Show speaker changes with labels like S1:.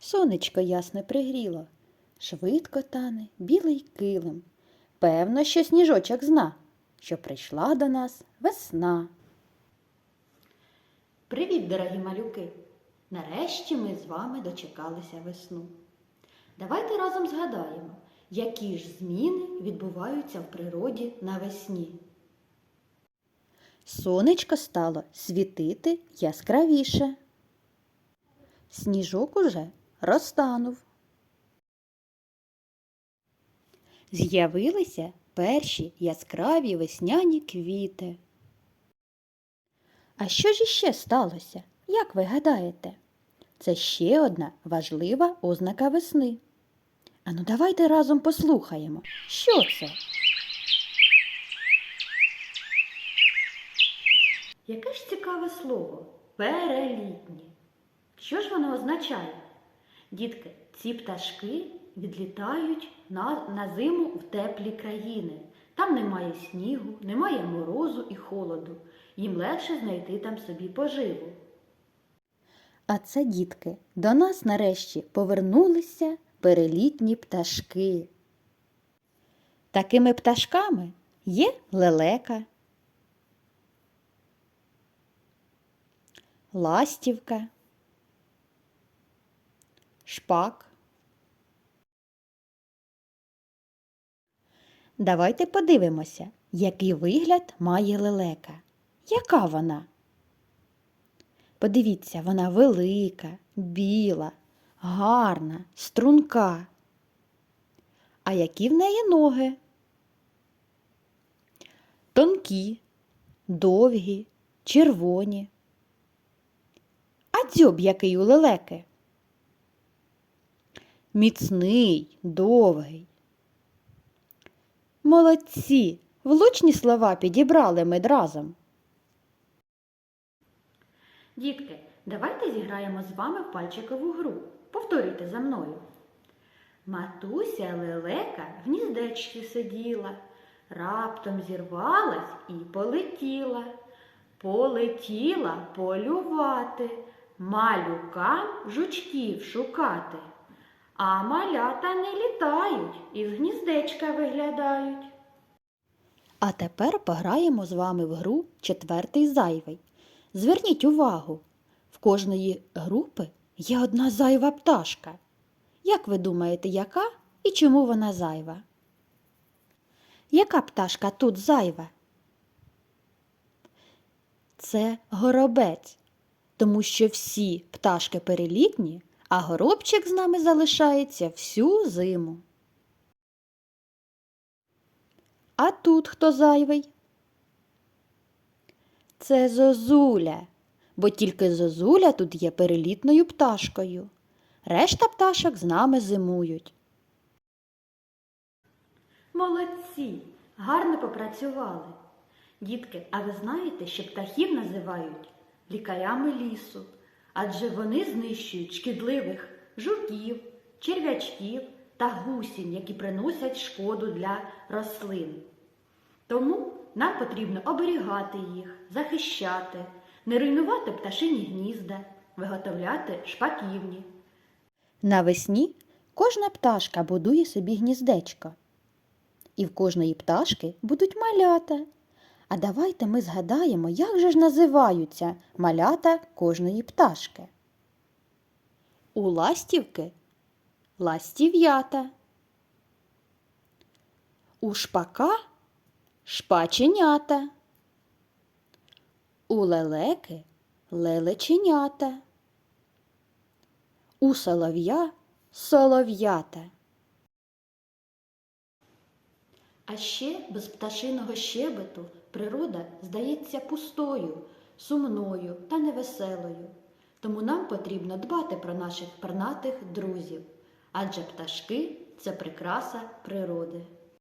S1: Сонечко ясне пригріло, швидко тане білий килим. Певно, що сніжочок зна, що прийшла до нас весна. Привіт, дорогі малюки! Нарешті ми з вами дочекалися весну. Давайте разом згадаємо, які ж зміни відбуваються в природі навесні. Сонечко стало світити яскравіше. Сніжок уже розтанув. З'явилися перші яскраві весняні квіти. А що ж іще сталося? Як ви гадаєте? Це ще одна важлива ознака весни. Ану, давайте разом послухаємо, що це? Яке ж цікаве слово перелітні. Що ж воно означає? Дітки, ці пташки відлітають на, на зиму в теплі країни. Там немає снігу, немає морозу і холоду. Їм легше знайти там собі поживу. А це, дітки, до нас нарешті повернулися перелітні пташки. Такими пташками є лелека, ластівка, шпак. Давайте подивимося, який вигляд має лелека. Яка вона? Подивіться, вона велика, біла, гарна, струнка. А які в неї ноги? Тонкі, довгі, червоні. А дзьоб який у лелеки? Міцний, довгий. Молодці! Влучні слова підібрали ми разом. Дітки, давайте зіграємо з вами пальчикову гру. Повторюйте за мною. Матуся лелека в гніздечці сиділа, раптом зірвалась і полетіла. Полетіла полювати, малюкам жучків шукати. А малята не літають і з гніздечка виглядають. А тепер пограємо з вами в гру четвертий зайвий. Зверніть увагу, в кожної групи є одна зайва пташка. Як ви думаєте, яка і чому вона зайва? Яка пташка тут зайва? Це горобець, тому що всі пташки перелітні, а горобчик з нами залишається всю зиму. А тут хто зайвий? Це зозуля, бо тільки зозуля тут є перелітною пташкою. Решта пташок з нами зимують. Молодці, гарно попрацювали. Дітки, а ви знаєте, що птахів називають лікарями лісу, адже вони знищують шкідливих жуків, черв'ячків та гусінь, які приносять шкоду для рослин. Тому нам потрібно оберігати їх, захищати, не руйнувати пташині гнізда, виготовляти шпаківні. Навесні кожна пташка будує собі гніздечко. І в кожної пташки будуть малята. А давайте ми згадаємо, як же ж називаються малята кожної пташки. У ластівки ластів'ята. У шпака шпаченята. У лелеки лелеченята. У солов'я солов'ята. А ще без пташиного щебету природа здається пустою, сумною та невеселою. Тому нам потрібно дбати про наших пернатих друзів, адже пташки це прикраса природи.